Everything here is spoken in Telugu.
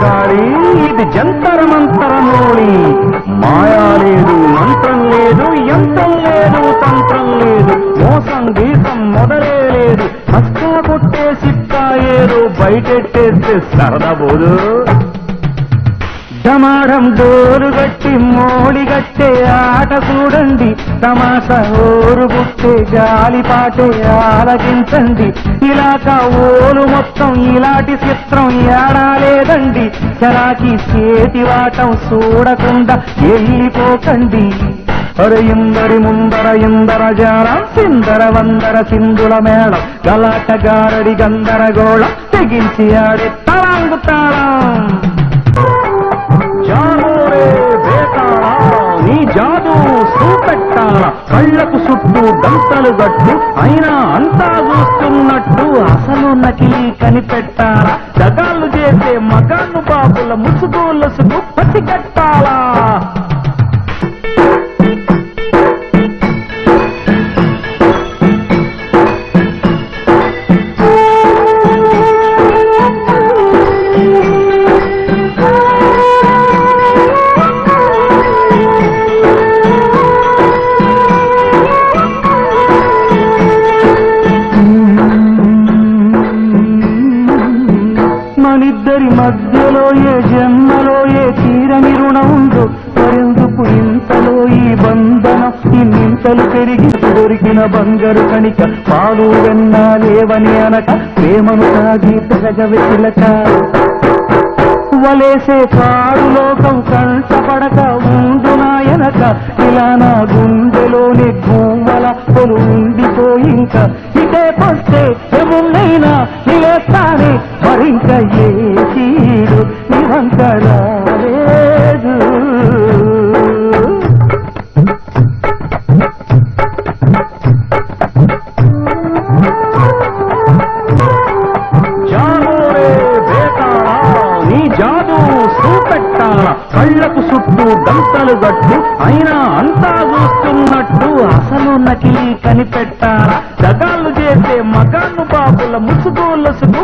కాళీ ఇది జంతర మంతరంలోని మాయా లేదు మంత్రం లేదు యంత్రం లేదు తంత్రం లేదు. మోసం గీతం మొదలే లేదు. హస్తా కొట్టేసి ఏదో బయటెట్టేస్తే సరదా పోదు డోలు కట్టి మోడి కట్టేయా చూడండి తమాస ఓరు గుట్టే గాలి పాటే ఆలకించండి. ఇలాక ఓలు మొత్తం ఇలాంటి చిత్రం ఏడాలేదండి చరాకి చేతి వాటం చూడకుండా వెళ్ళిపోకండి. అరే ఇందరి ముందర ఇందర జాలం సిందర వందర సింధుల మేళం గలాట గారడి గందరగోళం తెగించి ఆడే జాదు చూపెట్టాల కళ్ళకు చుట్టూ దంతలు గట్టు అయినా అంతా చూస్తున్నట్టు అసలు నకిలీ కనిపెట్టాల. జగాలు చేసే మగాను బాబుల ముసుగులసుకు పసిగట్టాలా మనిద్దరి మధ్యలో ఏ జన్మలో ఏ తీరని రుణం ఉందో మరెందుకు ఇంతలో ఈ బంధన? ఇన్నింతలు పెరిగి దొరికిన బంగారు కణిక పాలు వెన్నా లేవని అనక ప్రేమను సాగి సహజ వెతిలక. వలేసే కారు లోకం కంటపడక ఉండు నాయనక ఇలా నా గుండెలోని గువ్వల పొలు ఉండిపోయింక ఇదే ఎవరినైనా ఎమున్నైనా నిలేస్తానే. మరింక ఏ తీరు నీ జాదు కళ్ళకు చుట్టూ దంతలు గట్టు అయినా అంతా చూస్తున్నట్టు అసలు నకిలీ కనిపెట్టారా జగాలు చేసే మగాను బాబుల ముసుగులసుకు